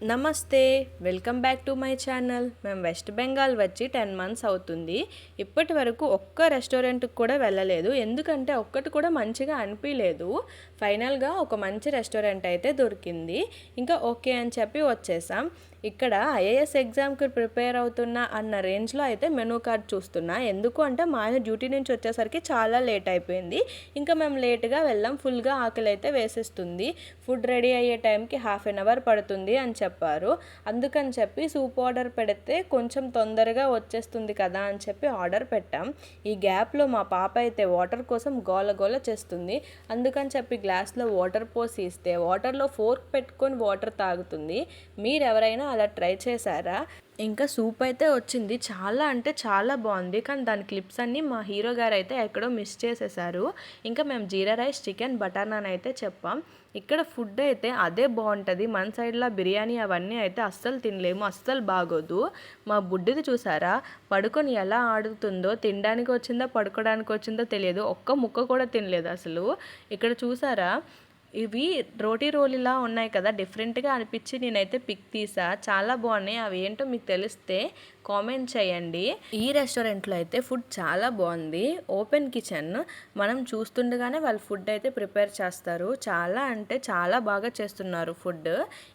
Namaste welcome back to my channel. మేము west Bengal వచ్చి ten months అవుతుంది. ఇప్పటి వరకు ఒక్క రెస్టారెంట్కి కూడా వెళ్ళలేదు. ఎందుకంటే ఒక్కటి కూడా మంచిగా అనిపించలేదు ఫైనల్గా ఒక మంచి రెస్టారెంట్ అయితే దొరికింది. ఇంకా ఓకే అని చెప్పి వచ్చేసాం. ఇక్కడ ఐఏఎస్ ఎగ్జామ్కి ప్రిపేర్ అవుతున్నా అన్న రేంజ్లో అయితే మెనూ కార్డ్ చూస్తున్నా. ఎందుకు అంటే మా ఆయన డ్యూటీ నుంచి వచ్చేసరికి చాలా లేట్ అయిపోయింది. ఇంకా మేము లేట్గా వెళ్ళాం. ఫుల్గా ఆకలి అయితే వేసేస్తుంది. ఫుడ్ రెడీ అయ్యే టైంకి హాఫ్ అన్ అవర్ పడుతుంది అని చెప్పారు. అందుకని చెప్పి సూప్ ఆర్డర్ పెడితే కొంచెం తొందరగా వచ్చేస్తుంది కదా అని చెప్పి ఆర్డర్ పెట్టాం. ఈ గ్యాప్లో మా పాప అయితే వాటర్ కోసం గోల గోల చేస్తుంది. అందుకని చెప్పి గ్లాస్లో వాటర్ పోసి ఇస్తే వాటర్లో ఫోర్క్ పెట్టుకొని వాటర్ తాగుతుంది. మీరు ఎవరైనా అలా ట్రై చేశారా? ఇంకా సూప్ అయితే వచ్చింది. చాలా అంటే చాలా బాగుంది. కానీ దాని క్లిప్స్ అన్నీ మా హీరో గారు అయితే ఎక్కడో మిస్ చేసేసారు. ఇంకా మేము jeera rice chicken butter naan అయితే చెప్పాం. ఇక్కడ ఫుడ్ అయితే అదే బాగుంటుంది. మన సైడ్లో బిర్యానీ అవన్నీ అయితే అస్సలు తినలేము. అస్సలు బాగోదు. మా బుడ్డిది చూసారా? పడుకొని ఎలా ఆడుతుందో తినడానికి వచ్చిందో పడుకోవడానికి వచ్చిందో తెలియదు. ఒక్క ముక్క కూడా తినలేదు అసలు. ఇక్కడ చూసారా? ఇవి రోటీ రోలిలా ఉన్నాయి కదా డిఫరెంట్గా అనిపించి నేనైతే పిక్ తీసా. చాలా బాగున్నాయి. అవి ఏంటో మీకు తెలిస్తే కామెంట్ చేయండి. ఈ రెస్టారెంట్లో అయితే ఫుడ్ చాలా బాగుంది. Open kitchen. మనం చూస్తుండగానే వాళ్ళు ఫుడ్ అయితే ప్రిపేర్ చేస్తారు. చాలా అంటే చాలా బాగా చేస్తున్నారు ఫుడ్.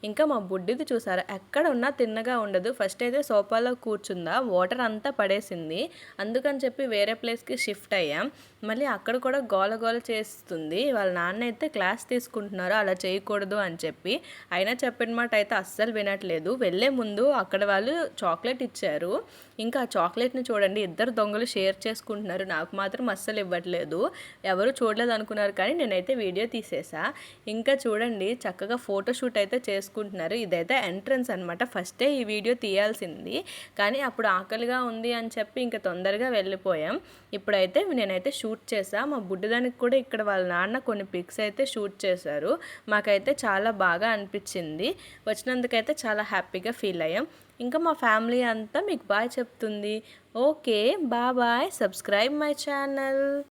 ఇంకా మా బుడ్డిది చూసారా? ఎక్కడ ఉన్నా తిన్నగా ఉండదు. ఫస్ట్ అయితే సోఫాలో కూర్చుందా? వాటర్ అంతా పడేసింది. అందుకని చెప్పి వేరే ప్లేస్కి షిఫ్ట్ అయ్యాం. మళ్ళీ అక్కడ కూడా గోల గోల చేస్తుంది. వాళ్ళ నాన్న అయితే క్లాస్ తీసుకుంటున్నారు. అలా చేయకూడదు అని చెప్పి. అయినా చెప్పిన మాట అయితే అస్సలు వినట్లేదు. వెళ్ళే ముందు అక్కడ వాళ్ళు చాక్లెట్ ఇచ్చారు. ఇంకా ఆ చాక్లెట్ని చూడండి ఇద్దరు దొంగలు షేర్ చేసుకుంటున్నారు. నాకు మాత్రం అస్సలు ఇవ్వట్లేదు. ఎవరు చూడలేదు అనుకున్నారు కానీ నేనైతే వీడియో తీసేసా. ఇంకా చూడండి చక్కగా ఫోటోషూట్ అయితే చేసుకుంటున్నారు. ఇదైతే ఎంట్రన్స్ అనమాట ఫస్టే ఈ వీడియో తీయాల్సింది. కానీ అప్పుడు ఆకలిగా ఉంది అని చెప్పి ఇంకా తొందరగా వెళ్ళిపోయాం. ఇప్పుడైతే నేనైతే షూట్ చేసా. మా బుడ్డదానికి కూడా ఇక్కడ వాళ్ళ నాన్న కొన్ని పిక్స్ అయితే షూట్ చేశారు. మాకైతే చాలా బాగా అనిపించింది. వచ్చినందుకైతే చాలా హ్యాపీగా ఫీల్ అయ్యాం. ఇంకా మా ఫ్యామిలీ అంతా మీకు బాయ్ చెప్తుంది. Okay bye subscribe my channel.